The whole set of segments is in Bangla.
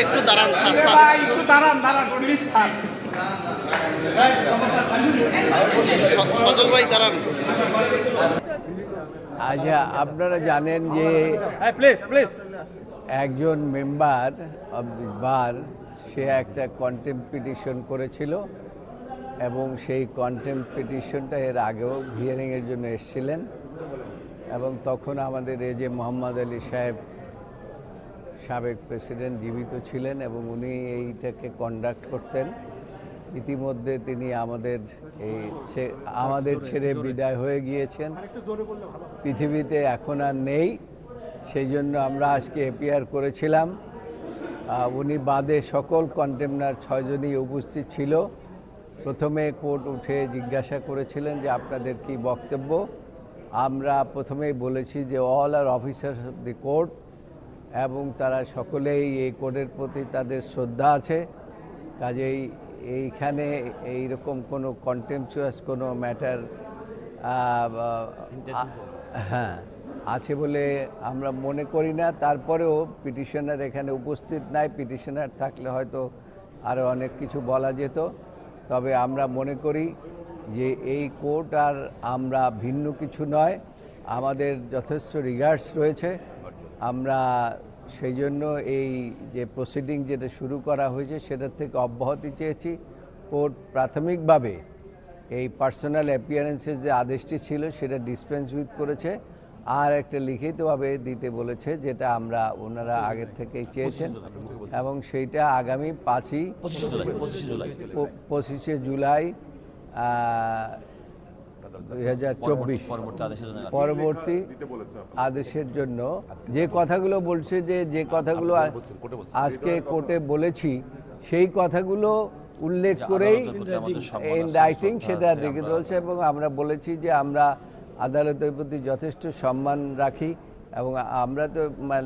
একটু দাঁড়ান স্যার, স্যার। ভাই, একটু দাঁড়ান দাঁড়ান প্লিজ স্যার। ভাই দাঁড়ান। আচ্ছা আপনারা জানেন যে প্লিজ একজন মেম্বার অব দি বার সে একটা কন্টেম্প পিটিশন করেছিল এবং সেই কন্টেম্প পিটিশনটা এর আগেও হিয়ারিংয়ের জন্য এসেছিলেন এবং তখন আমাদের এই যে মোহাম্মদ আলী সাহেব সাবেক প্রেসিডেন্ট জীবিত ছিলেন এবং উনি এইটাকে কন্ডাক্ট করতেন। ইতিমধ্যে তিনি আমাদের এই আমাদের ছেড়ে বিদায় হয়ে গিয়েছেন। পৃথিবীতে এখন আর নেই, সেই জন্য আমরা আজকে এপিআর করেছিলাম। উনি বাদে সকল কন্টেমনার ছয়জনই উপস্থিত ছিল। প্রথমে কোর্ট উঠে জিজ্ঞাসা করেছিলেন যে আপনাদের কি বক্তব্য? আমরা প্রথমেই বলেছি যে all are officers of the court এবং তারা সকলেই এই কোডের প্রতি তাদের শ্রদ্ধা আছে। কাজেই এইখানে এইরকম কোনো কন্টেমচুয়াস কোনো ম্যাটার হ্যাঁ আছে বলে আমরা মনে করি না। তারপরেও পিটিশনার এখানে উপস্থিত নাই। পিটিশনার থাকলে হয়তো আরও অনেক কিছু বলা যেত। তবে আমরা মনে করি যে এই কোর্ট আর আমরা ভিন্ন কিছু নয়। আমাদের যথেষ্ট রিগার্ডস রয়েছে। আমরা সেই জন্য এই যে প্রসিডিং যেটা শুরু করা হয়েছে সেটার থেকে অব্যাহতি চেয়েছি। কোর্ট প্রাথমিকভাবে এই পার্সোনাল অ্যাপিয়ারেন্সের যে আদেশটি ছিল সেটা ডিসপেন্স উইথ করেছে। আর একটা লিখিতভাবে দিতে বলেছে যেটা আমরা ওনারা আগের থেকেই চেয়েছেন। এবং সেইটা আগামী পাঁচই পঁচিশে জুলাই দুই হাজার চব্বিশ পরবর্তী আদেশের জন্য যে কথাগুলো বলছে যে যে কথাগুলো আজকে কোর্টে বলেছি সেই কথাগুলো উল্লেখ করেই ইন রাইটিং সেটা দেখে বলছে এবং আমরা বলেছি যে আমরা আদালতের প্রতি যথেষ্ট সম্মান রাখি এবং আমরা তো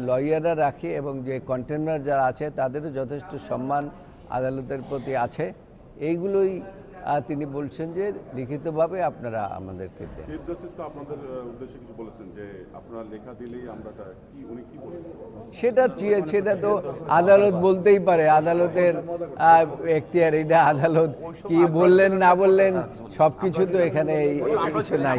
লয়াররা রাখি এবং যে কন্টেনার যারা আছে তাদেরও যথেষ্ট সম্মান আদালতের প্রতি আছে। এইগুলোই তিনি বলছেন যে লিখিতভাবে আপনারা আমাদেরকে দেন। চিফ জাস্টিস তো আপনাদের উদ্দেশ্যে কিছু বলেছেন যে আপনারা লেখা দিলেই আমরা কি উনি কি বলেছেন? সেটা চিয়ে সেটা তো আদালত বলতেই পারে। আদালতের এখতিয়ার এটা আদালত কি বললেন না বললেন সব কিছু তো এখানে এই- কিছু নাই।